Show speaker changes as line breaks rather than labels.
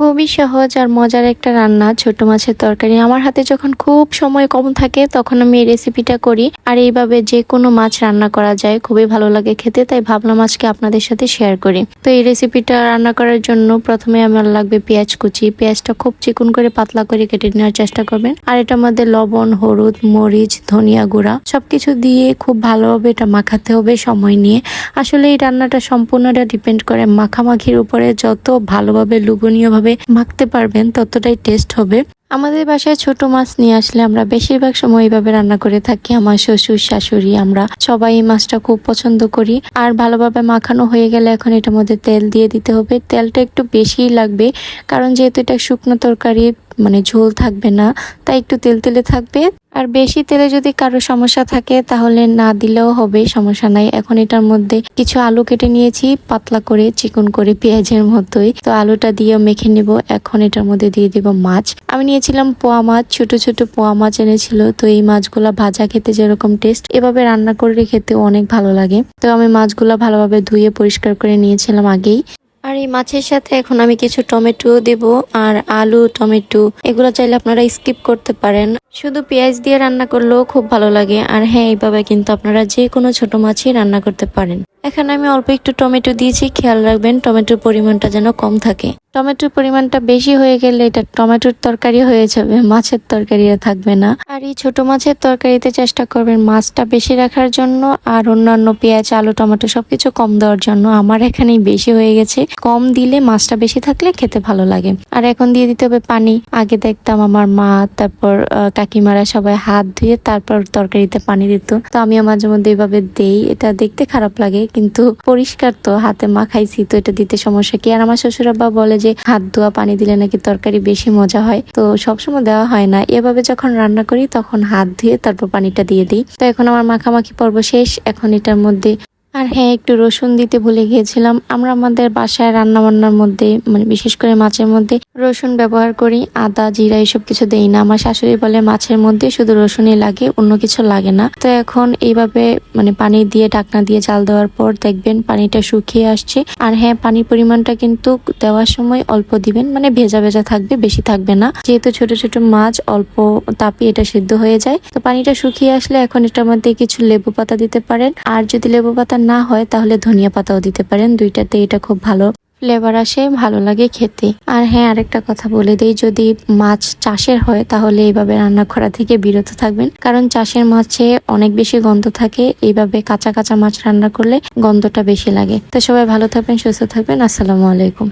খুবই সহজ আর মজার একটা রান্না, ছোট মাছের তরকারি। আমার হাতে যখন খুব সময় কম থাকে, তখন আমি এই রেসিপিটা করি। আর এইভাবে যে কোনো মাছ রান্না করা যায়, খুবই ভালো লাগে খেতে, তাই ভাবলাম আজকে আপনাদের সাথে শেয়ার করি। তো এই রেসিপিটা রান্না করার জন্য প্রথমে আমার লাগবে পেঁয়াজ কুচি। পেঁয়াজটা খুব চিকুন করে পাতলা করে কেটে নেওয়ার চেষ্টা করবেন। আর এটার মধ্যে লবণ, হলুদ, মরিচ, ধনিয়া গুঁড়া সবকিছু দিয়ে খুব ভালোভাবে এটা মাখাতে হবে সময় নিয়ে। আসলে এই রান্নাটা সম্পূর্ণটা ডিপেন্ড করে মাখামাখির উপরে। যত ভালোভাবে লুবনীয়ভাবে মাখতে পারবেন ততটাই টেস্ট হবে। আমাদের বাসায় ছোট মাছ নিয়ে আসলে আমরা বেশিরভাগ সময় এইভাবে রান্না করে থাকি। আমার শ্বশুর, শাশুড়ি, আমরা সবাই এই মাছটা খুব পছন্দ করি। আর ভালোভাবে মাখানো হয়ে গেলে এখন এটার মধ্যে তেল দিয়ে দিতে হবে। তেলটা একটু বেশিই লাগবে, কারণ যেহেতু এটা শুকনো তরকারি মানে ঝোল থাকবে না, তাই একটু তেল তেলে থাকবে। আর বেশি তেলে যদি কারও সমস্যা থাকে, তাহলে না দিলেও হবে, সমস্যা নাই। এখন এটার মধ্যে কিছু আলু কেটে নিয়েছি, পাতলা করে, চিকন করে, পেঁয়াজের মতোই। তো আলুটা দিয়ে মেখে নেব। এখন এটার মধ্যে দিয়ে দিব মাছ। আমি নিয়েছিলাম পোয়া মাছ, ছোট ছোট পোয়া মাছ এনেছিল। তো এই মাছগুলা ভাজা খেতে যেরকম টেস্ট এভাবে রান্না করে খেতে অনেক ভালো লাগে। তো আমি মাছগুলা ভালোভাবে ধুয়ে পরিষ্কার করে নিয়েছিলাম আগেই। আর এই মাছের সাথে এখন আমি কিছু টমেটো দেব, আর আলু, টমেটো, এগুলো চাইলে আপনারা স্কিপ করতে পারেন। শুধু পেঁয়াজ দিয়ে রান্না করলেও খুব ভালো লাগে। আর হ্যাঁ এইভাবে কিন্তু আপনারা যে কোনো ছোট মাছই রান্না করতে পারেন। এখানে আমি অল্প একটু টমেটো দিয়েছি। খেয়াল রাখবেন, টমেটোর পরিমাণটা যেন কম থাকে। টমেটোর পরিমাণটা বেশি হয়ে গেলে এটা টমেটোর তরকারি হয়ে যাবে, মাছের তরকারি থাকবে না। আর এই ছোট মাছের তরকারিতে চেষ্টা করবেন মাছটা বেশি রাখার জন্য, আর অন্যান্য পেঁয়াজ, আলু, টমেটো সবকিছু কম দেওয়ার জন্য। আমার এখানেই বেশি হয়ে গেছে। কম দিলে মাছটা বেশি থাকলে খেতে ভালো লাগে। আর এখন দিয়ে দিতে হবে পানি। আগে দেখতাম আমার মা, তারপর কাকিমারা সবাই হাত ধুয়ে তারপর তরকারিতে পানি দিত। তো আমিও মাঝে মধ্যে এইভাবে দেই, এটা দেখতে খারাপ লাগে, কিন্তু পরিষ্কার তো, হাতে মাখাইছি, তো এটা দিতে সমস্যা কি? আর আমার শ্বশুর আব্বা বলে যে, হাত ধোয়া পানি দিলে নাকি তরকারি বেশি মজা হয়। তো সবসময় দেওয়া হয় না। এভাবে যখন রান্না করি, তখন হাত ধুয়ে তারপর পানিটা দিয়ে দিই। তো এখন আমার মাখামাখি পর্ব শেষ। এখন এটার মধ্যে আর হ্যাঁ একটু রসুন দিতে ভুলে গিয়েছিলাম। আমরা আমাদের বাসায় রান্না বান্নার মধ্যে মানে বিশেষ করে মাছের মধ্যে রসুন ব্যবহার করি। আদা, জিরা এসব কিছু দেই না। আমার শাশুড়ি বলে মাছের মধ্যে শুধু রসুনই লাগে, অন্য কিছু লাগে না। তো এখন এইভাবে মানে পানি দিয়ে, ঢাকনা দিয়ে জাল দেওয়ার পর দেখবেন পানিটা শুকিয়ে আসছে। আর হ্যাঁ পানির পরিমাণটা কিন্তু দেওয়ার সময় অল্প দিবেন মানে ভেজা ভেজা থাকবে, বেশি থাকবে না। যেহেতু ছোট ছোট মাছ, অল্প তাপে এটা সিদ্ধ হয়ে যায়। তো পানিটা শুকিয়ে আসলে এখন এটার মধ্যে কিছু লেবু পাতা দিতে পারেন। আর যদি লেবু পাতা না হয় তাহলে ধনিয়া পাতাও দিতে পারেন। দুইটাতে এটা খুব ভালো ফ্লেভার আসে, ভালো লাগে খেতে। আর হ্যাঁ আরেকটা কথা বলে দিই, যদি মাছ চাষের হয় তাহলে এইভাবে রান্না করা থেকে বিরত থাকবেন। কারণ চাষের মাছে অনেক বেশি গন্ধ থাকে, এইভাবে কাঁচা কাঁচা মাছ রান্না করলে গন্ধটা বেশি লাগে। তো সবাই ভালো থাকবেন, সুস্থ থাকবেন। আসসালামু আলাইকুম।